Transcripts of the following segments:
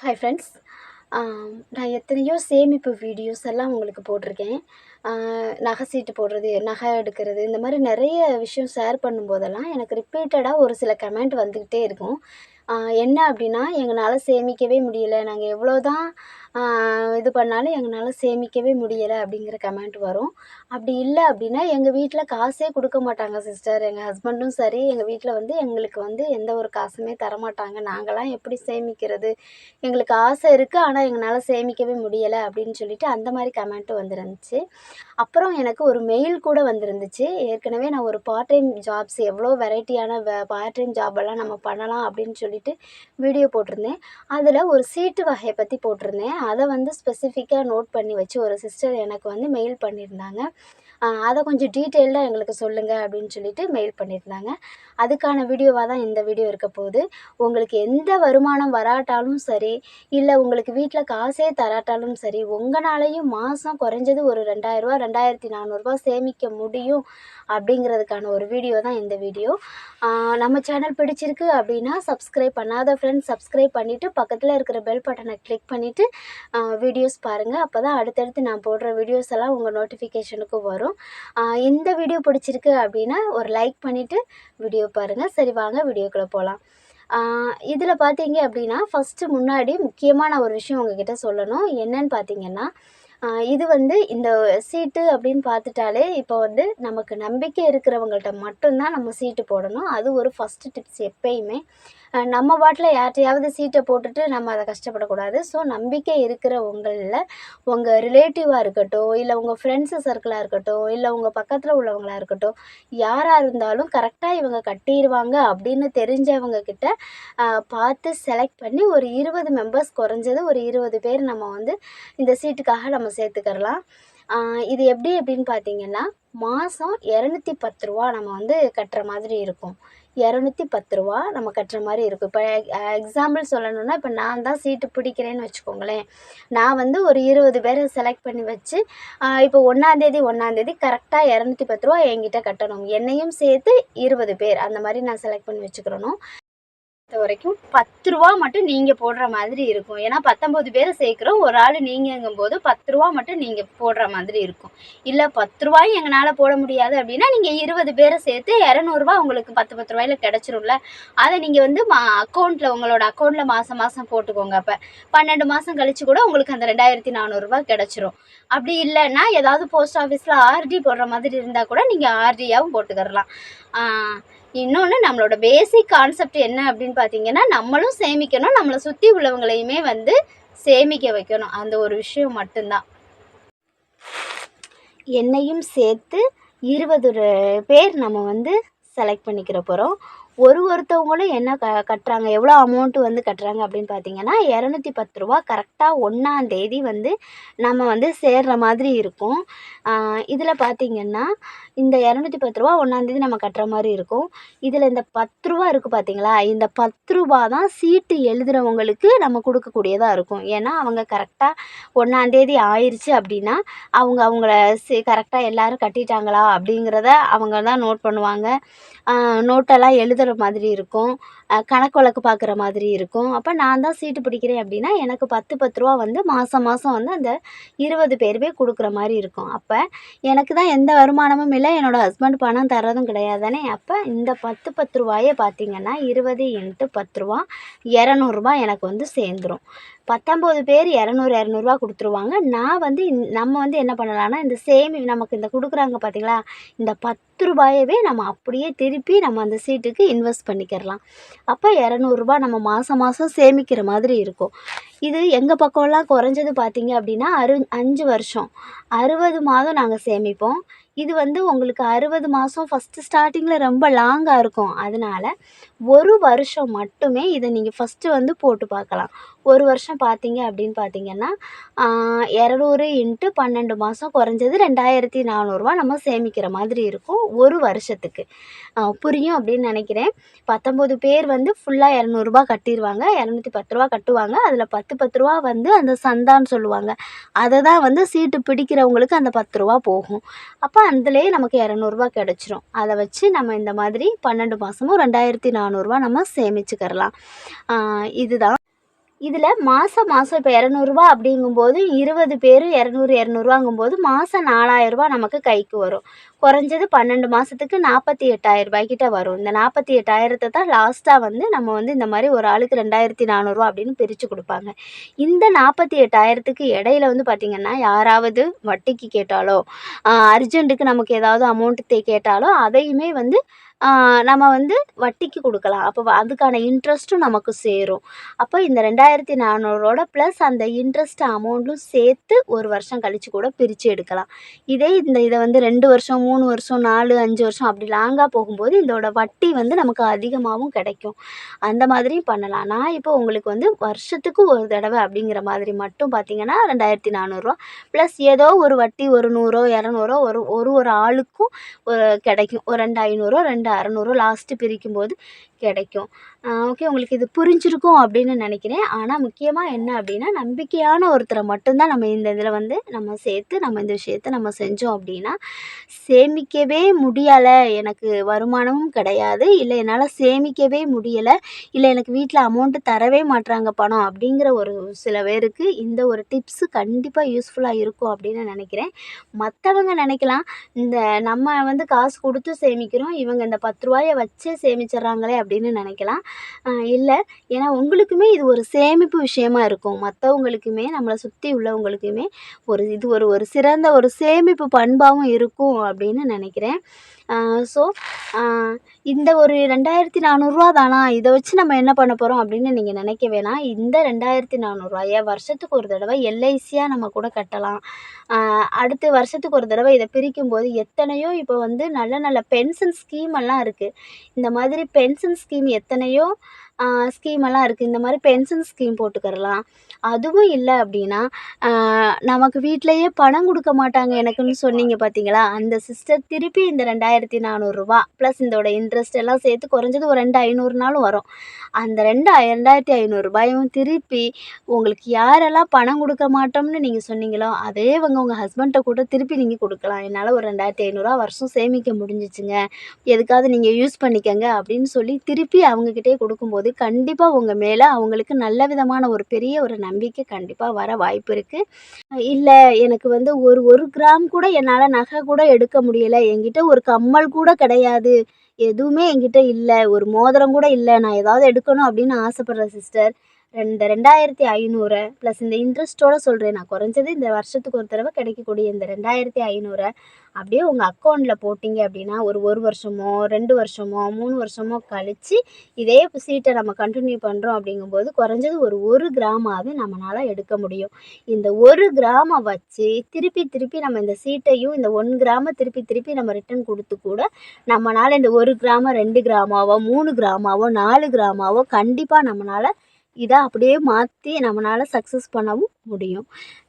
Hi friends நான் எத்தனையோ சேமிப்பு வீடியோஸ் எல்லாம் உங்களுக்கு போட்டிருக்கேன். நகை சீட்டு போடுறது நகை எடுக்கிறது இந்த மாதிரி நிறைய விஷயம் ஷேர் பண்ணும்போதெல்லாம் எனக்கு ரிப்பீட்டடாக ஒரு சில கமெண்ட் வந்துக்கிட்டே இருக்கும். என்ன அப்படின்னா எங்களால் சேமிக்கவே முடியல. நாங்கள் எவ்வளோ தான் இது பண்ணாலும் எங்களால் சேமிக்கவே முடியலை அப்படிங்கிற கமெண்ட் வரும். அப்படி இல்லை அப்படின்னா எங்கள் வீட்டில் காசே கொடுக்க மாட்டாங்க சிஸ்டர் எங்கள் ஹஸ்பண்டும் சரி எங்கள் வீட்டில் வந்து எங்களுக்கு வந்து எந்த ஒரு காசுமே தரமாட்டாங்க. நாங்களாம் எப்படி சேமிக்கிறது? எங்களுக்கு ஆசை இருக்குது ஆனால் எங்களால் சேமிக்கவே முடியலை அப்படின்னு சொல்லிட்டு அந்த மாதிரி கமெண்ட்டும் வந்துருந்துச்சு. அப்புறம் எனக்கு ஒரு மெயில் கூட வந்திருந்துச்சு. ஏற்கனவே நான் ஒரு பார்ட் டைம் ஜாப்ஸ் எவ்வளோ வெரைட்டியான பார்ட் டைம் ஜாபெல்லாம் நம்ம பண்ணலாம் அப்படின்னு சொல்லிட்டு வீடியோ போட்டிருந்தேன். அதில் ஒரு சீட்டு வகையை பற்றி போட்டிருந்தேன். அதை வந்து ஸ்பெசிஃபிக்காக நோட் பண்ணி வச்சு ஒரு சிஸ்டர் எனக்கு வந்து மெயில் பண்ணியிருந்தாங்க அதை கொஞ்சம் டீட்டெயில்டாக எங்களுக்கு சொல்லுங்கள் அப்படின்னு சொல்லிட்டு மெயில் பண்ணியிருந்தாங்க அதுக்கான வீடியோவாக தான் இந்த வீடியோ இருக்க போகுது. உங்களுக்கு எந்த வருமானம் வராட்டாலும் சரி இல்லை உங்களுக்கு வீட்டில் காசே தராட்டாலும் சரி உங்களாலையும் மாதம் குறைஞ்சது ஒரு ரெண்டாயிரரூவா ரெண்டாயிரத்தி நானூறுரூவா சேமிக்க முடியும் அப்படிங்கிறதுக்கான ஒரு வீடியோ தான் இந்த வீடியோ. நம்ம சேனல் பிடிச்சிருக்கு அப்படின்னா சப்ஸ்கிரைப் பண்ணாத ஃப்ரெண்ட்ஸ் சப்ஸ்கிரைப் பண்ணிவிட்டு பக்கத்தில் இருக்கிற பெல் பட்டனை கிளிக் பண்ணிவிட்டு வீடியோஸ் பாருங்கள் அப்போ தான் அடுத்தடுத்து நான் போடுற வீடியோஸ் எல்லாம் உங்கள் நோட்டிஃபிகேஷனுக்கு வரும். இந்த வீடியோ பிடிச்சிருக்கு அப்படின்னா ஒரு லைக் பண்ணிவிட்டு வீடியோ பாருங்கள் சரி வாங்க வீடியோக்குள்ளே போகலாம் இதில் பார்த்தீங்க அப்படின்னா ஃபஸ்ட்டு முன்னாடி முக்கியமான ஒரு விஷயம் உங்ககிட்ட சொல்லணும். என்னன்னு பார்த்தீங்கன்னா இது வந்து இந்த சீட்டு அப்படின்னு பார்த்துட்டாலே இப்போ வந்து நமக்கு நம்பிக்கை இருக்கிறவங்கள்ட்ட மட்டும்தான் நம்ம சீட்டு போடணும். அது ஒரு ஃபஸ்ட்டு டிப்ஸ் எப்பயுமே. நம்ம பாட்டில் யார்கிட்டையாவது சீட்டை போட்டுட்டு நம்ம அதை கஷ்டப்படக்கூடாது. ஸோ நம்பிக்கை இருக்கிற உங்களில் உங்கள் ரிலேட்டிவாக இருக்கட்டும் இல்லை உங்கள் ஃப்ரெண்ட்ஸு சர்க்கிளாக இருக்கட்டும் இல்லை உங்கள் பக்கத்தில் உள்ளவங்களாக இருக்கட்டும் யாராக இருந்தாலும் கரெக்டாக இவங்க கட்டிடுவாங்க அப்படின்னு தெரிஞ்சவங்க கிட்ட பார்த்து செலக்ட் பண்ணி ஒரு இருபது மெம்பர்ஸ் குறைஞ்சது ஒரு இருபது பேர் நம்ம வந்து இந்த சீட்டுக்காக நம்ம சேர்த்துக்கிறலாம். இது எப்படி அப்படின்னு பார்த்தீங்கன்னா மாதம் இரநூத்தி பத்து ரூபா நம்ம வந்து கட்டுற மாதிரி இருக்கும். இரநூத்தி பத்து ரூபா நம்ம கட்டுற மாதிரி இருக்கும். இப்போ எக்ஸாம்பிள் சொல்லணுன்னா இப்போ நான் தான் சீட்டு பிடிக்கிறேன்னு வச்சுக்கோங்களேன். நான் வந்து ஒரு இருபது பேரை செலக்ட் பண்ணி வச்சு இப்போ ஒன்றாந்தேதி ஒன்றாந்தேதி கரெக்டாக இரநூத்தி பத்து ரூபா என்கிட்ட கட்டணும். என்னையும் சேர்த்து இருபது பேர் அந்த மாதிரி நான் செலக்ட் பண்ணி வச்சுக்கிறணும். பொறுத்த வரைக்கும் பத்து ரூபா மட்டும் நீங்கள் போடுற மாதிரி இருக்கும். ஏன்னா பத்தொம்போது பேரை சேர்க்குறோம். ஒரு ஆள் நீங்கங்கும் போது பத்து ரூபா மட்டும் நீங்கள் போடுற மாதிரி இருக்கும். இல்லை பத்து ரூபாயும் எங்களால் போட முடியாது அப்படின்னா நீங்கள் இருபது பேரை சேர்த்து இரநூறுபா உங்களுக்கு பத்து பத்து ரூபாயில் கிடச்சிரும்ல. அதை நீங்கள் வந்து மா அக்கௌண்ட்டில் உங்களோட அக்கௌண்ட்டில் மாதம் மாதம் போட்டுக்கோங்க அப்போ. பன்னெண்டு மாதம் கழிச்சு கூட உங்களுக்கு அந்த ரெண்டாயிரத்தி நானூறுரூவா கிடச்சிரும். அப்படி இல்லைன்னா ஏதாவது போஸ்ட் ஆஃபீஸில் ஆர்டி போடுற மாதிரி இருந்தால் கூட நீங்கள் ஆர்டியாகவும் போட்டுக்கிறலாம் இன்னொன்று நம்மளோட பேசிக் கான்செப்ட் என்ன அப்படின்னு பார்த்தீங்கன்னா நம்மளும் சேமிக்கணும். நம்மளை சுற்றி உள்ளவங்களையுமே வந்து சேமிக்க வைக்கணும். அந்த ஒரு விஷயம் மட்டும்தான். என்னையும் சேர்த்து இருபது பேர் நம்ம வந்து செலக்ட் பண்ணிக்கிற போகிறோம் ஒரு ஒருத்தவங்களும் என்ன க கட்டுறாங்க? எவ்வளோ அமௌண்ட்டு வந்து கட்டுறாங்க அப்படின்னு பார்த்தீங்கன்னா இரநூத்தி பத்து ரூபா கரெக்டாக ஒன்றாந்தேதி வந்து நம்ம வந்து சேர்கிற மாதிரி இருக்கும். இதில் பார்த்தீங்கன்னா இந்த இரநூத்தி பத்து ரூபா ஒன்றாந்தேதி நம்ம கட்டுற மாதிரி இருக்கும். இதில் இந்த பத்து ரூபா இருக்குது பார்த்தீங்களா இந்த பத்து ரூபா தான் சீட்டு எழுதுகிறவங்களுக்கு நம்ம கொடுக்கக்கூடியதாக இருக்கும். ஏன்னா அவங்க கரெக்டாக ஒன்றாந்தேதி ஆயிடுச்சு அப்படின்னா அவங்க அவங்கள சே கரெக்டாக எல்லோரும் கட்டிட்டாங்களா அப்படிங்கிறத அவங்க தான் நோட் பண்ணுவாங்க. நோட்டெல்லாம் எழுதுகிற மாதிரி இருக்கும். கணக்கு வழக்கு பார்க்குற மாதிரி இருக்கும். அப்போ நான் தான் சீட்டு பிடிக்கிறேன் அப்படின்னா எனக்கு பத்து பத்து ரூபா வந்து மாதம் மாதம் வந்து அந்த இருபது பேருமே கொடுக்குற மாதிரி இருக்கும். அப்போ எனக்கு தான் எந்த வருமானமும் இல்லை. என்னோடய ஹஸ்பண்ட் பணம் தர்றதும் கிடையாது தானே. அப்போ இந்த பத்து பத்து ரூபாயை பார்த்திங்கன்னா இருபது இன்ட்டு பத்து ரூபா இரநூறுபா எனக்கு வந்து சேர்ந்துரும். பத்தொம்போது பேர் இரநூறு இரநூறுவா கொடுத்துருவாங்க. நான் வந்து நம்ம வந்து என்ன பண்ணலான்னா இந்த சேமி நமக்கு இந்த கொடுக்குறாங்க பார்த்தீங்களா இந்த பத்து ரூபாயவே நம்ம அப்படியே திருப்பி நம்ம அந்த சீட்டுக்கு இன்வெஸ்ட் பண்ணிக்கிறலாம். அப்போ இரநூறுபா நம்ம மாதம் மாதம் சேமிக்கிற மாதிரி இருக்கும். இது எங்கள் பக்கம்லாம் குறைஞ்சது பார்த்தீங்க அப்படின்னா அரு அஞ்சு வருஷம். அறுபது மாதம் நாங்கள் சேமிப்போம். இது வந்து உங்களுக்கு அறுபது மாதம் ஃபஸ்ட்டு ஸ்டார்டிங்கில் ரொம்ப லாங்காக இருக்கும். அதனால் ஒரு வருஷம் மட்டுமே இதை நீங்கள் ஃபஸ்ட்டு வந்து போட்டு பார்க்கலாம். ஒரு வருஷம் பார்த்தீங்க அப்படின்னு பார்த்தீங்கன்னா இரநூறு இன்ட்டு பன்னெண்டு மாதம் குறைஞ்சது ரெண்டாயிரத்தி நானூறுரூவா நம்ம சேமிக்கிற மாதிரி இருக்கும் ஒரு வருஷத்துக்கு. புரியும் அப்படின்னு நினைக்கிறேன். பத்தொம்போது பேர் வந்து ஃபுல்லாக இரநூறுபா கட்டிடுவாங்க இரநூத்தி பத்து ரூபா கட்டுவாங்க. அதில் பத்து பத்து ரூபா வந்து அந்த சந்தான்னு சொல்லுவாங்க. அதை தான் வந்து சீட்டு பிடிக்கிறவங்களுக்கு அந்த பத்து ரூபா போகும். அப்போ அதுலேயே நமக்கு இரநூறுபா கிடச்சிரும். அதை வச்சு நம்ம இந்த மாதிரி பன்னெண்டு மாதமும் ரெண்டாயிரத்தி நானூறுரூவா நம்ம சேமிச்சுக்கிறலாம். இதுதான். இதில் மாதம் மாதம் இப்போ இரநூறுவா அப்படிங்கும்போது இருபது பேர் இரநூறு இரநூறுவாங்கும்போது மாதம் நாலாயிரரூபா நமக்கு கைக்கு வரும். குறைஞ்சது பன்னெண்டு மாதத்துக்கு நாற்பத்தி எட்டாயிரரூபாய்க்கிட்ட வரும். இந்த நாற்பத்தி எட்டாயிரத்தை தான் லாஸ்ட்டாக வந்து நம்ம வந்து இந்த மாதிரி ஒரு ஆளுக்கு ரெண்டாயிரத்தி நானூறுரூவா அப்படின்னு பிரித்து கொடுப்பாங்க. இந்த நாற்பத்தி எட்டாயிரத்துக்கு இடையில வந்து பார்த்திங்கன்னா யாராவது வட்டிக்கு கேட்டாலோ அர்ஜென்ட்டுக்கு நமக்கு ஏதாவது அமௌண்ட்டு கேட்டாலோ அதையுமே வந்து நம்ம வந்து வட்டிக்கு கொடுக்கலாம். அப்போ அதுக்கான இன்ட்ரெஸ்ட்டும் நமக்கு சேரும். அப்போ இந்த ரெண்டாயிரத்தி நானூறோட ப்ளஸ் அந்த இன்ட்ரெஸ்ட் அமௌண்ட்டும் சேர்த்து ஒரு வருஷம் கழித்து கூட பிரித்து எடுக்கலாம். இதே இந்த இதை வந்து ரெண்டு வருஷம் மூணு வருஷம் நாலு அஞ்சு வருஷம் அப்படி லாங்காக போகும்போது இதோட வட்டி வந்து நமக்கு அதிகமாகவும் கிடைக்கும். அந்த மாதிரியும் பண்ணலாம். நான் இப்போ உங்களுக்கு வந்து வருஷத்துக்கு ஒரு தடவை அப்படிங்கிற மாதிரி மட்டும் பார்த்தீங்கன்னா ரெண்டாயிரத்தி நானூறுரூவா ப்ளஸ் ஏதோ ஒரு வட்டி ஒரு நூறோ இரநூறோ ஒரு ஒரு ஒரு ஆளுக்கும் ஒரு கிடைக்கும். ஒரு ரெண்டு ஐநூறோ ரெண்டு அறநூறு லாஸ்ட்டு பிரிக்கும்போது கிடைக்கும். ஓகே உங்களுக்கு இது புரிஞ்சிருக்கும் அப்படின்னு நினைக்கிறேன். ஆனால் முக்கியமாக என்ன அப்படின்னா நம்பிக்கையான ஒருத்தரை மட்டும்தான் நம்ம இந்த இதில் வந்து நம்ம சேர்த்து நம்ம இந்த விஷயத்த நம்ம செஞ்சோம் அப்படின்னா சேமிக்கவே முடியலை. எனக்கு வருமானமும் கிடையாது. இல்லை என்னால் சேமிக்கவே முடியலை. இல்லை எனக்கு வீட்டில் அமௌண்ட்டு தரவே மாட்டுறாங்க பணம் அப்படிங்கிற ஒரு சில பேருக்கு இந்த ஒரு டிப்ஸு கண்டிப்பாக யூஸ்ஃபுல்லாக இருக்கும் அப்படின்னு நினைக்கிறேன். மற்றவங்க நினைக்கலாம் இந்த நம்ம வந்து காசு கொடுத்து சேமிக்கிறோம் இவங்க இந்த பத்து ரூபாயை வச்சே சேமிச்சிடுறாங்களே அப்படின்னு நினைக்கலாம். இல்லை. ஏன்னா உங்களுக்குமே இது ஒரு சேமிப்பு விஷயமா இருக்கும். மற்றவங்களுக்குமே நம்மளை சுற்றி உள்ளவங்களுக்குமே ஒரு இது ஒரு ஒரு சிறந்த ஒரு சேமிப்பு பண்பாகவும் இருக்கும் அப்படின்னு நினைக்கிறேன். ஸோ இந்த ஒரு ரெண்டாயிரத்தி நானூறுரூவா தானா? இதை வச்சு நம்ம என்ன பண்ண போகிறோம் அப்படின்னு நீங்கள் நினைக்க வேணாம். இந்த ரெண்டாயிரத்தி நானூறுரூவாய வருஷத்துக்கு ஒரு தடவை எல்ஐசியாக நம்ம கூட கட்டலாம். அடுத்து வருஷத்துக்கு ஒரு தடவை இதை பிரிக்கும்போது எத்தனையோ இப்போ வந்து நல்ல நல்ல பென்ஷன் ஸ்கீம் எல்லாம் இருக்குது இந்த மாதிரி பென்ஷன் ஸ்கீம் எத்தனையோ ஸ்கீமெல்லாம் இருக்குது இந்த மாதிரி பென்ஷன் ஸ்கீம் போட்டுக்கிடலாம் அதுவும் இல்லை அப்படின்னா நமக்கு வீட்டிலையே பணம் கொடுக்க மாட்டாங்க எனக்குன்னு சொன்னீங்க பார்த்தீங்களா அந்த சிஸ்டர் திருப்பி இந்த ரெண்டாயிரத்தி நானூறுரூவா ப்ளஸ் இதோட இன்ட்ரெஸ்ட் எல்லாம் சேர்த்து குறைஞ்சது ஒரு ரெண்டு ஐநூறுனாலும் வரும். அந்த ரெண்டு ரெண்டாயிரத்தி ஐநூறுரூபாயும் திருப்பி உங்களுக்கு யாரெல்லாம் பணம் கொடுக்க மாட்டோம்னு நீங்கள் சொன்னீங்களோ அதேவங்க உங்கள் ஹஸ்பண்ட்டை கூட திருப்பி நீங்கள் கொடுக்கலாம். என்னால் ஒரு ரெண்டாயிரத்தி ஐநூறுரூவா வருஷம் சேமிக்க முடிஞ்சிச்சுங்க. எதுக்காவது நீங்கள் யூஸ் பண்ணிக்கங்க அப்படின்னு சொல்லி திருப்பி அவங்கக்கிட்டே கொடுக்கும்போது போது கண்டிப்பாக உங்கள் மேலே அவங்களுக்கு நல்ல விதமான ஒரு பெரிய ஒரு நம்பிக்கை கண்டிப்பாக வர வாய்ப்பு இருக்குது இல்லை எனக்கு வந்து ஒரு ஒரு கிராம் கூட என்னால் நகை கூட எடுக்க முடியலை. என்கிட்ட ஒரு கம்மல் கூட கிடையாது. எதுவுமே என்கிட்ட இல்லை. ஒரு மோதிரம் கூட இல்லை. நான் ஏதாவது எடுக்கணும் அப்படின்னு ஆசைப்பட்றேன் சிஸ்டர் ரெண்டு ரெண்டாயிரத்தி ஐநூறு ப்ளஸ் இந்த இன்ட்ரெஸ்ட்டோடு சொல்கிறேன் நான் குறைஞ்சது இந்த வருஷத்துக்கு ஒரு தடவை கிடைக்கக்கூடிய இந்த ரெண்டாயிரத்தி ஐநூறை அப்படியே உங்கள் அக்கௌண்ட்டில் போட்டிங்க அப்படின்னா ஒரு ஒரு வருஷமோ ரெண்டு வருஷமோ மூணு வருஷமோ கழித்து இதே சீட்டை நம்ம கண்டினியூ பண்ணுறோம் அப்படிங்கும்போது குறைஞ்சது ஒரு ஒரு கிராமாவது நம்மளால் எடுக்க முடியும். இந்த ஒரு கிராமை வச்சு திருப்பி திருப்பி நம்ம இந்த சீட்டையும் இந்த ஒன் கிராம திருப்பி திருப்பி நம்ம ரிட்டன் கொடுத்து கூட நம்மளால் இந்த ஒரு கிராமம் ரெண்டு கிராமாவோ மூணு கிராமாவோ நாலு கிராமாவோ கண்டிப்பாக நம்மளால் இதை அப்படியே மாற்றி நம்மளால் சக்ஸஸ் பண்ணவும் முடியும்.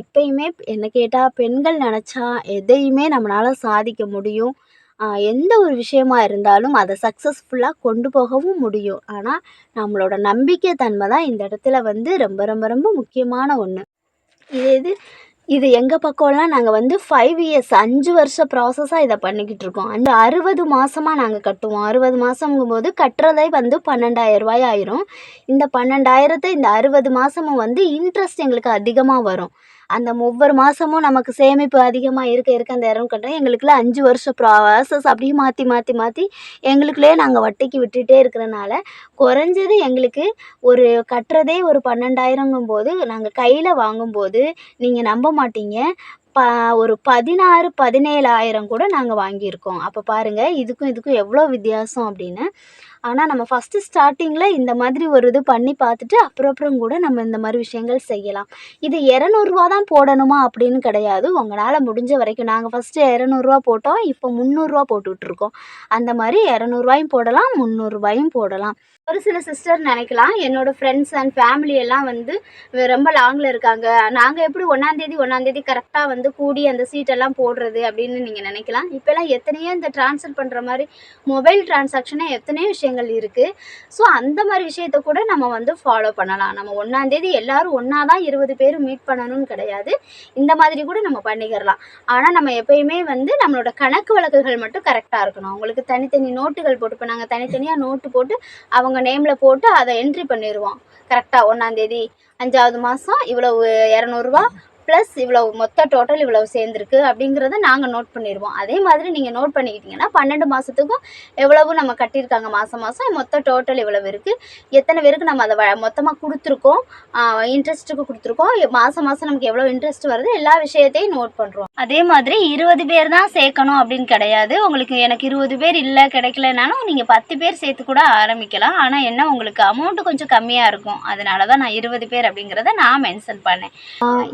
எப்பயுமே என்ன கேட்டால் பெண்கள் நினச்சா எதையுமே நம்மளால் சாதிக்க முடியும். எந்த ஒரு விஷயமா இருந்தாலும் அதை சக்ஸஸ்ஃபுல்லாக கொண்டு போகவும் முடியும். ஆனால் நம்மளோட நம்பிக்கை தன்மை தான் இந்த இடத்துல வந்து ரொம்ப ரொம்ப ரொம்ப முக்கியமான ஒன்று இது இது இது எங்கள் பக்கம்லாம் நாங்கள் வந்து ஃபைவ் இயர்ஸ் அஞ்சு வருஷம் ப்ராசஸாக இதை பண்ணிக்கிட்டு இருக்கோம். அந்த அறுபது மாதமாக நாங்கள் கட்டுவோம். அறுபது மாதங்கும்போது கட்டுறதே வந்து பன்னெண்டாயிரம் ரூபாய் ஆயிரும். இந்த பன்னெண்டாயிரத்தை இந்த அறுபது மாதமும் வந்து இன்ட்ரெஸ்ட் எங்களுக்கு அதிகமாக வரும். அந்த ஒவ்வொரு மாதமும் நமக்கு சேமிப்பு அதிகமாக இருக்க இருக்க அந்த இடம் கட்டுறோம் எங்களுக்குலாம் அஞ்சு வருஷம் ப்ராசஸ் அப்படியே மாற்றி மாற்றி மாற்றி எங்களுக்குள்ளே நாங்கள் வட்டிக்கு விட்டுகிட்டே இருக்கிறனால குறைஞ்சது எங்களுக்கு ஒரு கட்டுறதே ஒரு பன்னெண்டாயிரங்கும் போது நாங்கள் கையில் வாங்கும்போது நீங்கள் நம்ப மாட்டீங்க. ப ஒரு பதினாறு பதினேழாயிரம் கூட நாங்கள் வாங்கியிருக்கோம். அப்போ பாருங்கள் இதுக்கும் இதுக்கும் எவ்வளோ வித்தியாசம் அப்படின்னு. ஆனால் நம்ம ஃபஸ்ட்டு ஸ்டார்டிங்கில் இந்த மாதிரி ஒரு இது பண்ணி பார்த்துட்டு அப்புறம் அப்புறம் கூட நம்ம இந்த மாதிரி விஷயங்கள் செய்யலாம். இது இரநூறுவா தான் போடணுமா அப்படின்னு கிடையாது. உங்களால் முடிஞ்ச வரைக்கும் நாங்கள் ஃபஸ்ட்டு இரநூறுவா போட்டோம் இப்போ முந்நூறுரூவா போட்டுட்ருக்கோம். அந்த மாதிரி இரநூறுவாயும் போடலாம் முந்நூறுரூவாயும் போடலாம். ஒரு சில சிஸ்டர் நினைக்கலாம் என்னோடய ஃப்ரெண்ட்ஸ் அண்ட் ஃபேமிலி எல்லாம் வந்து ரொம்ப லாங்கில் இருக்காங்க. நாங்கள் எப்படி ஒன்றாந்தேதி ஒன்றாந்தேதி கரெக்டாக வந்து கூடி அந்த சீட்டெல்லாம் போடுறது அப்படின்னு நீங்கள் நினைக்கலாம். இப்போல்லாம் எத்தனையோ இந்த ட்ரான்ஸ்ஃபர் பண்ணுற மாதிரி மொபைல் டிரான்சாக்ஷனை எத்தனையோ விஷயம் விஷயங்கள் இருக்குது ஸோ அந்த மாதிரி விஷயத்த கூட நம்ம வந்து ஃபாலோ பண்ணலாம். நம்ம ஒன்றாந்தேதி எல்லோரும் ஒன்றா தான் இருபது பேர் மீட் பண்ணணும்னு கிடையாது. இந்த மாதிரி கூட நம்ம பண்ணிக்கிறலாம். ஆனால் நம்ம எப்பயுமே வந்து நம்மளோட கணக்கு வழக்குகள் மட்டும் கரெக்டாக இருக்கணும். அவங்களுக்கு தனித்தனி நோட்டுகள் போட்டு இப்போ நாங்கள் தனித்தனியாக நோட்டு போட்டு அவங்க நேமில் போட்டு அதை என்ட்ரி பண்ணிடுவோம் கரெக்டாக ஒன்றாந்தேதி அஞ்சாவது மாதம் இவ்வளவு இரநூறுவா ப்ளஸ் இவ்வளவு மொத்த டோட்டல் இவ்வளவு சேர்ந்துருக்கு அப்படிங்கிறத நாங்கள் நோட் பண்ணிடுவோம் அதே மாதிரி நீங்கள் நோட் பண்ணிக்கிட்டிங்கன்னா பன்னெண்டு மாதத்துக்கும் எவ்வளவு நம்ம கட்டியிருக்காங்க மாதம் மாதம் மொத்த டோட்டல் இவ்வளவு இருக்குது எத்தனை பேருக்கு நம்ம அதை வ மொத்தமாக கொடுத்துருக்கோம்? இன்ட்ரெஸ்ட்டுக்கு கொடுத்துருக்கோம். மாதம் மாதம் நமக்கு எவ்வளோ இன்ட்ரெஸ்ட் வருது? எல்லா விஷயத்தையும் நோட் பண்ணுறோம் அதே மாதிரி இருபது பேர் தான் சேர்க்கணும் அப்படின்னு கிடையாது. உங்களுக்கு எனக்கு இருபது பேர் இல்லை கிடைக்கலனாலும் நீங்கள் பத்து பேர் சேர்த்து கூட ஆரம்பிக்கலாம். ஆனால் என்ன உங்களுக்கு அமௌண்ட்டு கொஞ்சம் கம்மியாக இருக்கும். அதனால தான் நான் இருபது பேர் அப்படிங்கிறத நான் மென்ஷன் பண்ணேன்.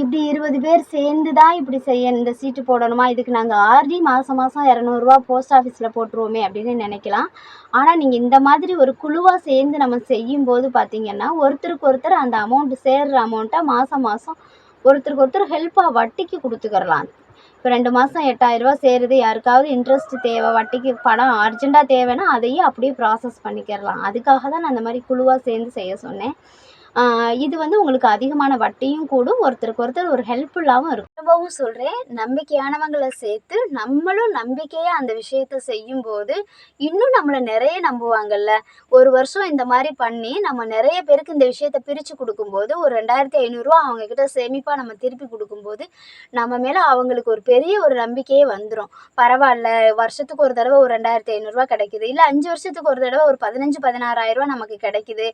இப்படி இருபது பேர் சேர்ந்து தான் இப்படி செய்ய இந்த சீட்டு போடணுமா? இதுக்கு நாங்கள் ஆர்டி மாதம் மாதம் இரநூறுவா போஸ்ட் ஆஃபீஸில் போட்டுருவோமே அப்படின்னு நினைக்கலாம். ஆனால் நீங்கள் இந்த மாதிரி ஒரு குழுவாக சேர்ந்து நம்ம செய்யும்போது பார்த்தீங்கன்னா ஒருத்தருக்கு ஒருத்தர் அந்த அமௌண்ட் சேர்ற அமௌண்ட்டை மாதம் மாதம் ஒருத்தருக்கு ஒருத்தர் ஹெல்ப்பாக வட்டிக்கு கொடுத்துக்கிறலாம். இப்போ ரெண்டு மாதம் எட்டாயிரரூபா சேருது யாருக்காவது இன்ட்ரெஸ்ட் தேவை வட்டிக்கு பணம் அர்ஜெண்ட்டாக தேவைன்னா அதையும் அப்படியே ப்ராசஸ் பண்ணிக்கிறலாம். அதுக்காக தான் நான் அந்த மாதிரி குழுவாக சேர்ந்து செய்ய சொன்னேன். இது வந்து உங்களுக்கு அதிகமான வட்டியும் கூடும். ஒருத்தருக்கு ஒருத்தர் ஒரு ஹெல்ப்ஃபுல்லாகவும் இருக்கும். ரொம்பவும் சொல்கிறேன் நம்பிக்கையானவங்களை சேர்த்து நம்மளும் நம்பிக்கையாக அந்த விஷயத்த செய்யும்போது இன்னும் நம்மளை நிறைய நம்புவாங்கல்ல. ஒரு வருஷம் இந்த மாதிரி பண்ணி நம்ம நிறைய பேருக்கு இந்த விஷயத்த பிரித்து கொடுக்கும்போது ஒரு ரெண்டாயிரத்தி ஐநூறுரூவா அவங்கக்கிட்ட சேமிப்பாக நம்ம திருப்பி கொடுக்கும்போது நம்ம மேலே அவங்களுக்கு ஒரு பெரிய ஒரு நம்பிக்கையே வந்துடும் பரவாயில்ல வருஷத்துக்கு ஒரு தடவை ஒரு ரெண்டாயிரத்தி ஐநூறுரூவா கிடைக்குது. இல்லை அஞ்சு வருஷத்துக்கு ஒரு தடவை ஒரு பதினஞ்சு பதினாறாயிரரூவா நமக்கு கிடைக்குது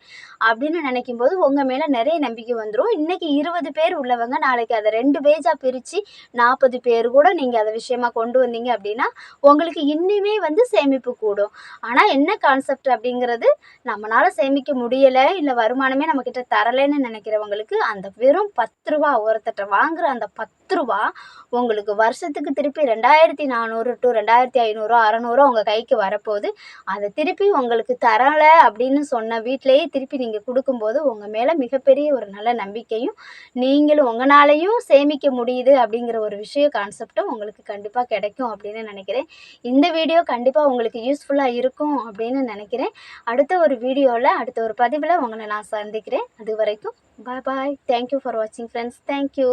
அப்படின்னு நினைக்கும் போது அவங்க மேலே நிறைய நம்பிக்கை வந்துடும் இன்றைக்கி இருபது பேர் உள்ளவங்க நாளைக்கு அதை ரெண்டு பேஜாக பிரித்து நாற்பது பேர் கூட நீங்கள் அதை விஷயமா கொண்டு வந்தீங்க அப்படின்னா உங்களுக்கு இன்னுமே வந்து சேமிப்பு கூடும். ஆனால் என்ன கான்செப்ட் அப்படிங்கிறது நம்மளால் சேமிக்க முடியலை இல்லை வருமானமே நம்மக்கிட்ட தரலைன்னு நினைக்கிறவங்களுக்கு அந்த வெறும் பத்து ரூபா ஒருத்தட்ட வாங்குகிற அந்த பத்து பத்து ரூபா உங்களுக்கு வருஷத்துக்கு திருப்பி ரெண்டாயிரத்தி நானூறு டு ரெண்டாயிரத்தி ஐநூறு அறநூறு உங்கள் கைக்கு வரப்போகுது. அதை திருப்பி உங்களுக்கு தரலை அப்படின்னு சொன்ன வீட்டிலேயே திருப்பி நீங்கள் கொடுக்கும்போது உங்கள் மேலே மிகப்பெரிய ஒரு நல்ல நம்பிக்கையும் நீங்களும் உங்களாலையும் சேமிக்க முடியுது அப்படிங்கிற ஒரு விஷய கான்செப்டும் உங்களுக்கு கண்டிப்பாக கிடைக்கும் அப்படின்னு நினைக்கிறேன். இந்த வீடியோ கண்டிப்பாக உங்களுக்கு யூஸ்ஃபுல்லாக இருக்கும் அப்படின்னு நினைக்கிறேன். அடுத்த ஒரு வீடியோவில் அடுத்த ஒரு பதிவில் உங்களை நான் சந்திக்கிறேன். அது வரைக்கும் bye bye thank you for வாட்சிங் ஃப்ரெண்ட்ஸ் தேங்க்யூ